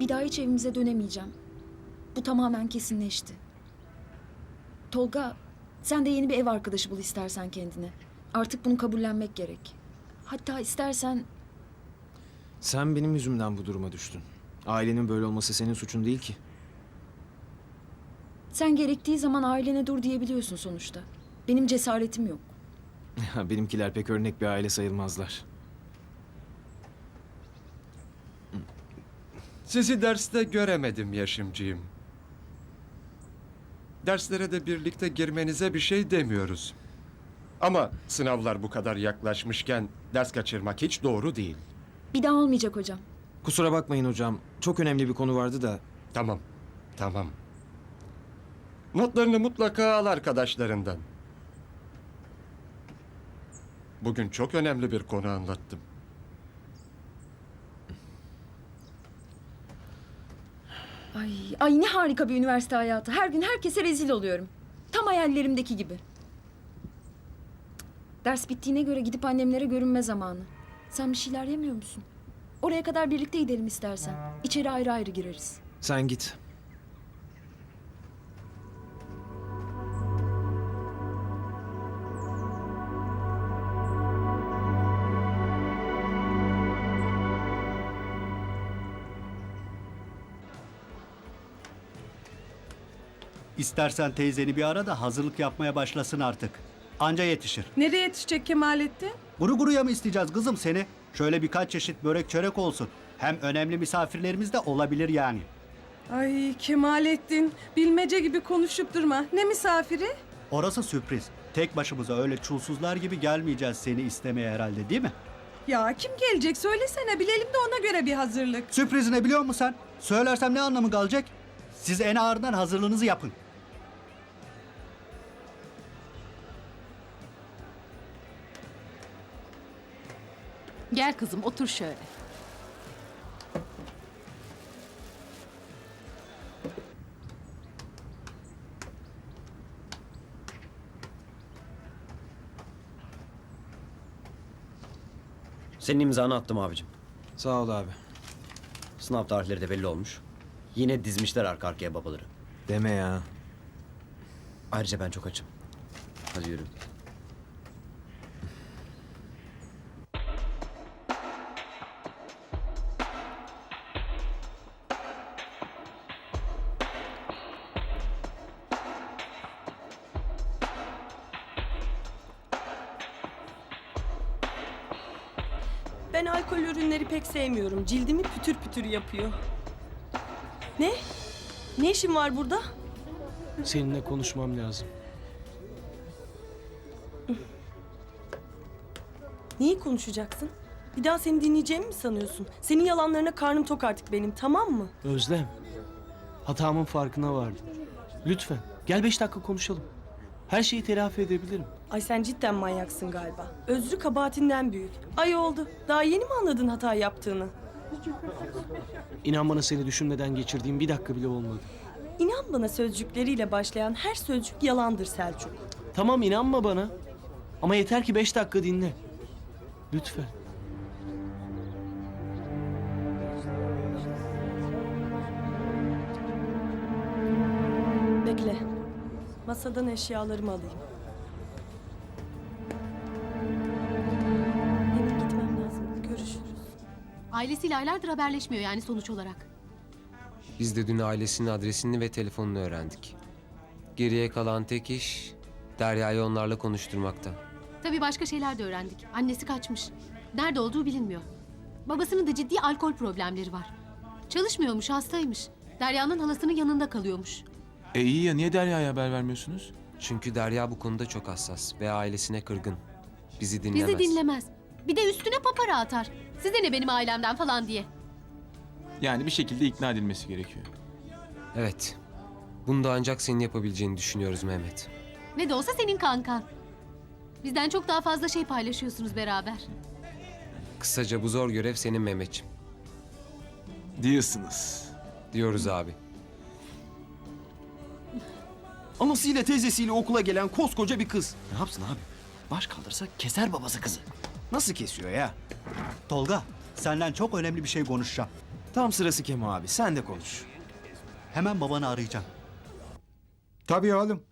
Bir daha hiç evimize dönemeyeceğim. Bu tamamen kesinleşti. Tolga, sen de yeni bir ev arkadaşı bul istersen kendine. Artık bunu kabullenmek gerek. Hatta istersen Sen benim yüzümden bu duruma düştün. Ailenin böyle olması senin suçun değil ki. sen gerektiği zaman ailene dur diyebiliyorsun sonuçta. Benim cesaretim yok. Benimkiler pek örnek bir aile sayılmazlar. Sizi derste göremedim Yeşimciğim. Derslere de birlikte girmenize bir şey demiyoruz. Ama sınavlar bu kadar yaklaşmışken ders kaçırmak hiç doğru değil. Bir daha olmayacak hocam. Kusura bakmayın hocam. Çok önemli bir konu vardı da. Tamam, tamam. Notlarını mutlaka al arkadaşlarından. Bugün çok önemli bir konu anlattım. Ay, ay ne harika bir üniversite hayatı. Her gün herkese rezil oluyorum. Tam hayallerimdeki gibi. Ders bittiğine göre gidip annemlere görünme zamanı. Sen bir şeyler yemiyor musun? Oraya kadar birlikte gidelim istersen. İçeri ayrı ayrı gireriz. Sen git. İstersen teyzeni bir ara da hazırlık yapmaya başlasın artık. Anca yetişir. Nereye yetişecek Kemalettin? Guru guruya mı isteyeceğiz kızım seni? Şöyle birkaç çeşit börek çörek olsun. Hem önemli misafirlerimiz de olabilir yani. Ay Kemalettin, bilmece gibi konuşup durma. Ne misafiri? Orası sürpriz. Tek başımıza öyle çulsuzlar gibi gelmeyeceğiz seni istemeye herhalde değil mi? Ya kim gelecek söylesene bilelim de ona göre bir hazırlık. Sürprizi ne biliyor musun sen? Söylersem ne anlamı kalacak? Siz en ağırdan hazırlığınızı yapın. Gel kızım otur şöyle. Senin imzanı attım abicim. Sağ ol abi. Sınav tarihleri de belli olmuş. Yine dizmişler arka arkaya babaları. Deme ya. Ayrıca ben çok açım. Hadi yürü. Sevmiyorum. Cildimi pütür pütür yapıyor. Ne? Ne işin var burada? Seninle konuşmam lazım. Neyi konuşacaksın? Bir daha seni dinleyeceğimi mi sanıyorsun? Senin yalanlarına karnım tok artık benim, tamam mı? Özlem. Hatamın farkına vardım. Lütfen gel beş dakika konuşalım. Her şeyi telafi edebilirim. Ay sen cidden manyaksın galiba. Özrü kabahatinden büyük. Ay oldu. Daha yeni mi anladın hata yaptığını? İnan bana seni düşünmeden geçirdiğim bir dakika bile olmadı. İnan bana sözcükleriyle başlayan her sözcük yalandır Selçuk. Tamam inanma bana. Ama yeter ki beş dakika dinle. Lütfen. Bekle. Masadan eşyalarımı alayım. Ailesiyle aylardır haberleşmiyor yani sonuç olarak. Biz de dün ailesinin adresini ve telefonunu öğrendik. Geriye kalan tek iş Derya'yı onlarla konuşturmakta. Tabii başka şeyler de öğrendik. Annesi kaçmış. Nerede olduğu bilinmiyor. Babasının da ciddi alkol problemleri var. Çalışmıyormuş, hastaymış. Derya'nın halasının yanında kalıyormuş. E iyi ya niye Derya'ya haber vermiyorsunuz? Çünkü Derya bu konuda çok hassas ve ailesine kırgın. Bizi dinlemez. Bizi dinlemez. Bir de üstüne papara atar. Size ne benim ailemden falan diye. Yani bir şekilde ikna edilmesi gerekiyor. Evet. Bunu da ancak senin yapabileceğini düşünüyoruz Mehmet. Ne de olsa senin kankan. Bizden çok daha fazla şey paylaşıyorsunuz beraber. Kısaca bu zor görev senin Mehmetciğim. Diyorsunuz. Diyoruz abi. Anasıyla teyzesiyle okula gelen koskoca bir kız. Ne yapsın abi? Baş kaldırsa keser babası kızı. Nasıl kesiyor ya? Tolga, senden çok önemli bir şey konuşacağım. Tam sırası Kemo abi. Sen de konuş. Hemen babanı arayacağım. Tabii oğlum.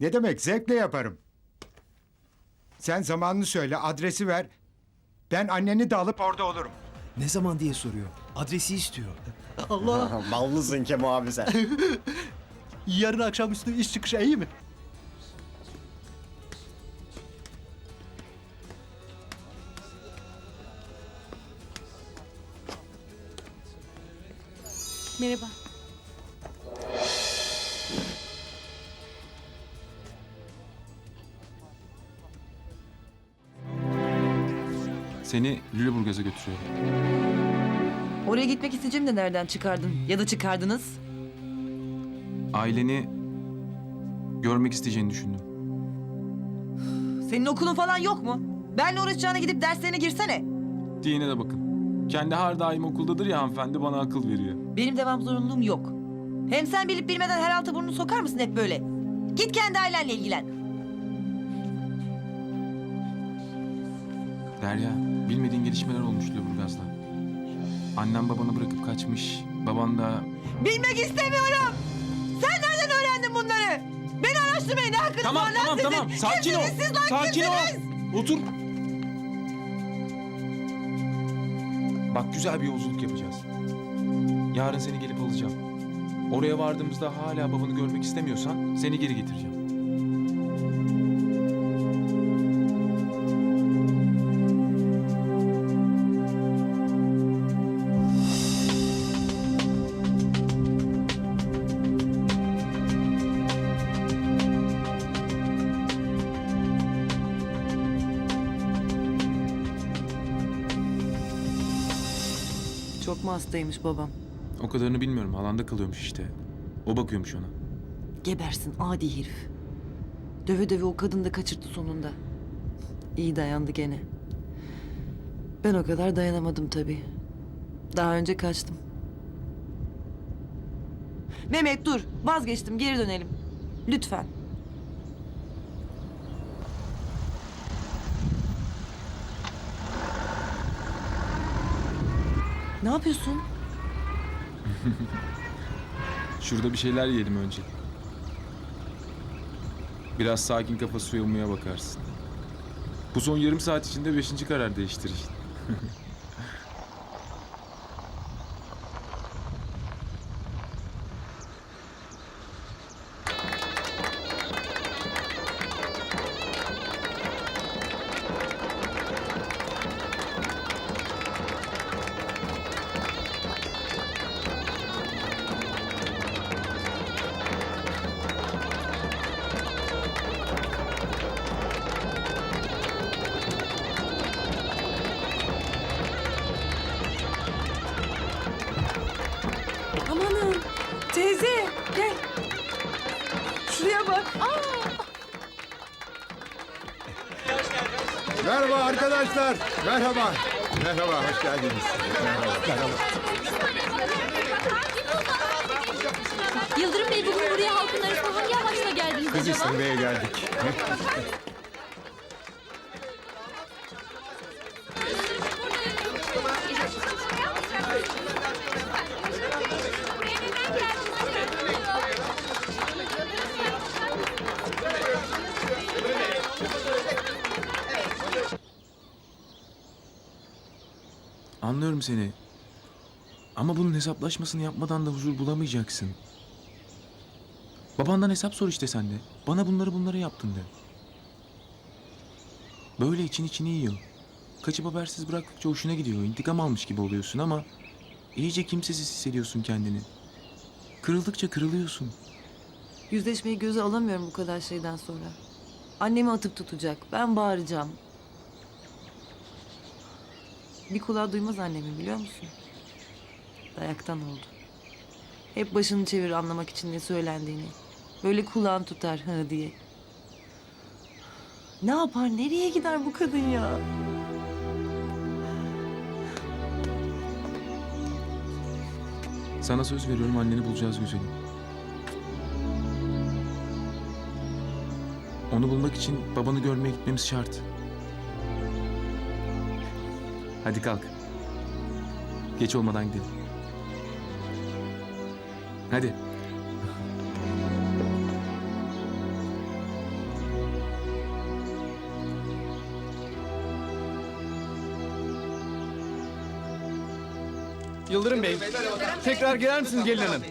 Ne demek zevkle yaparım. Sen zamanını söyle, adresi ver. Ben anneni de alıp orada olurum. Ne zaman diye soruyor. Adresi istiyor. Allah! Ballısın Kemo abi sen. Yarın akşamüstü iş çıkışı iyi mi? Merhaba. Seni Lüleburgaz'a götürüyorum. Oraya gitmek isteyeceğim de nereden çıkardın? Ya da çıkardınız? Aileni görmek isteyeceğini düşündüm. Senin okulun falan yok mu? Benle uğraşacağına gidip derslerine girsene. Diyene de bakın. Kendi her daim okuldadır ya hanımefendi bana akıl veriyor. Benim devam zorunluluğum yok. Hem sen bilip bilmeden her alta burnunu sokar mısın hep böyle? Git kendi ailenle ilgilen. Derya, bilmediğin gelişmeler olmuş Lüleburgaz'da. Annem babanı bırakıp kaçmış. Baban da Bilmek istemiyorum. Sen nereden öğrendin bunları? Beni araştırmayın ne hakkınız Tamam var lan tamam sizin? tamam. Sakin ol. Kimsiniz siz lan Sakin kimsiniz? ol. Otur. Bak güzel bir yolculuk yapacağız. Yarın seni gelip alacağım. Oraya vardığımızda hala babanı görmek istemiyorsan seni geri getireceğim. Çok mu hastaymış babam? O kadarını bilmiyorum. Alanda kalıyormuş işte. O bakıyormuş ona. Gebersin adi herif. Döve döve o kadını da kaçırttı sonunda. İyi dayandı gene. Ben o kadar dayanamadım tabii. Daha önce kaçtım. Mehmet dur. Vazgeçtim. Geri dönelim. Lütfen. Ne yapıyorsun? Şurada bir şeyler yiyelim önce. Biraz sakin kafa suya bakarsın. Bu son yarım saat içinde beşinci karar değiştirir. arkadaşlar. Merhaba. Merhaba, hoş geldiniz. Merhaba. Yıldırım Bey bugün buraya halkın arasına hangi amaçla geldiniz Kız istemeye geldik. Anlıyorum seni. Ama bunun hesaplaşmasını yapmadan da huzur bulamayacaksın. Babandan hesap sor işte sen de. Bana bunları bunları yaptın de. Böyle için içini yiyor. Kaçıp habersiz bıraktıkça hoşuna gidiyor. İntikam almış gibi oluyorsun ama... ...iyice kimsesiz hissediyorsun kendini. Kırıldıkça kırılıyorsun. Yüzleşmeyi göze alamıyorum bu kadar şeyden sonra. Annemi atıp tutacak. Ben bağıracağım. Bir kulağı duymaz annemin biliyor musun? Dayaktan oldu. Hep başını çevir anlamak için ne söylendiğini. Böyle kulağın tutar hı diye. Ne yapar, nereye gider bu kadın ya? Sana söz veriyorum anneni bulacağız güzelim. Onu bulmak için babanı görmeye gitmemiz şart. Hadi kalk. Geç olmadan gidelim. Hadi. Yıldırım Bey, tekrar girer misiniz gelin hanım?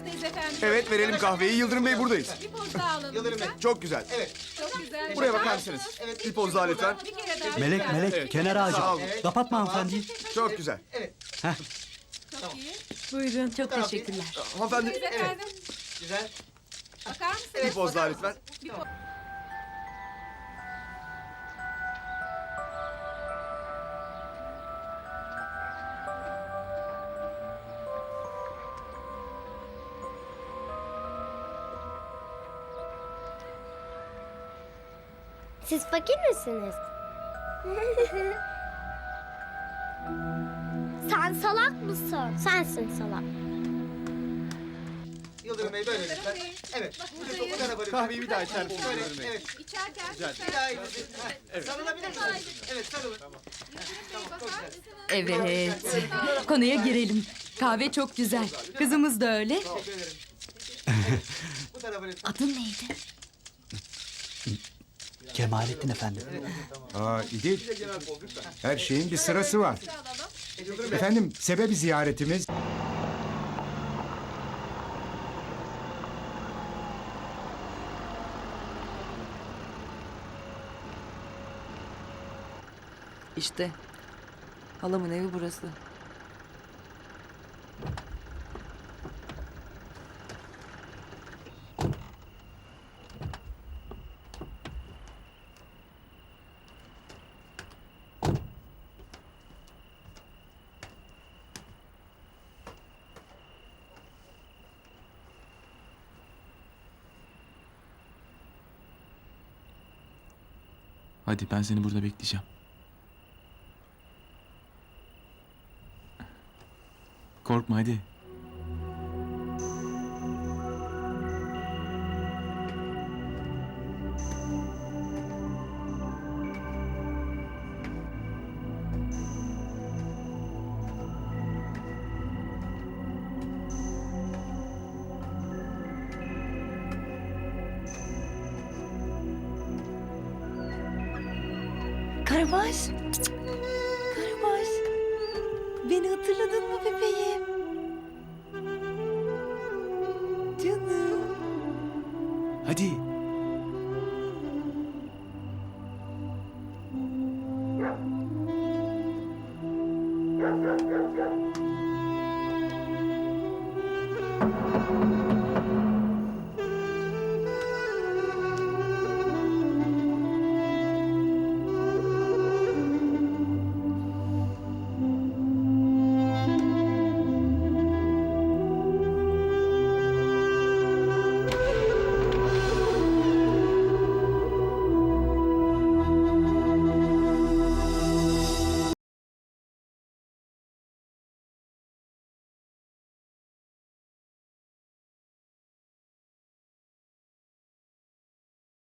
Taraftayız efendim. Evet, verelim kahveyi. Yıldırım Bey buradayız. Bir poz daha alın. lütfen. Çok güzel. Evet. Çok güzel. Buraya bakar mısınız? Bir poz daha lütfen. Bir kere daha. Melek melek kenara Sağ olun. Kapatma hanımefendi. Çok güzel. Çok iyi. Buyurun. Çok teşekkürler. Hanımefendi, Biz efendim. Güzel. Bakar mısınız? bir poz daha lütfen. Bir poz. Siz fakir misiniz? Sen salak mısın? Sensin salak. Yıldırım Bey böyle lütfen. Evet. Buradayız. Kahveyi bir daha içer misiniz Yıldırım Bey? Evet. İçerken Güzel. lütfen. Bir daha elinizi. Evet. Sarılabilir misiniz? Evet, sarılın. Bakar mısınız? Evet. Konuya girelim. Kahve çok güzel. Kızımız da öyle. Bu tarafa lütfen. Adın neydi? Kemalettin efendim. Aa İdil. Her şeyin bir sırası var. Efendim sebebi ziyaretimiz İşte halamın evi burası. Hadi ben seni burada bekleyeceğim. Korkma hadi. Karabaş. Karabaş. Beni hatırladın mı bebeğim? Canım. Hadi.